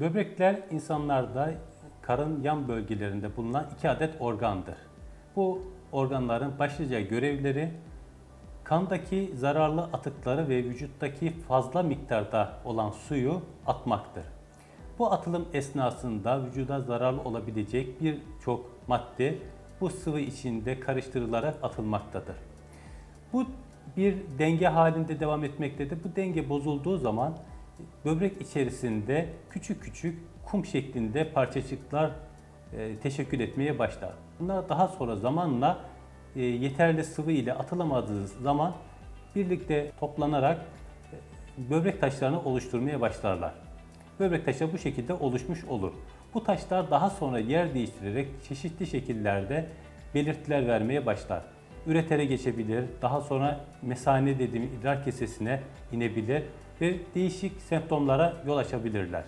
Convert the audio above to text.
Böbrekler insanlarda karın yan bölgelerinde bulunan iki adet organdır. Bu organların başlıca görevleri kandaki zararlı atıkları ve vücuttaki fazla miktarda olan suyu atmaktır. Bu atılım esnasında vücuda zararlı olabilecek birçok madde bu sıvı içinde karıştırılarak atılmaktadır. Bu bir denge halinde devam etmektedir. Bu denge bozulduğu zaman böbrek içerisinde küçük küçük kum şeklinde parçacıklar e, teşekkül etmeye başlar. Bunlar daha sonra zamanla e, yeterli sıvı ile atılamadığı zaman birlikte toplanarak e, böbrek taşlarını oluşturmaya başlarlar. Böbrek taşı bu şekilde oluşmuş olur. Bu taşlar daha sonra yer değiştirerek çeşitli şekillerde belirtiler vermeye başlar. Üretere geçebilir, daha sonra mesane dediğimiz idrar kesesine inebilir ve değişik semptomlara yol açabilirler.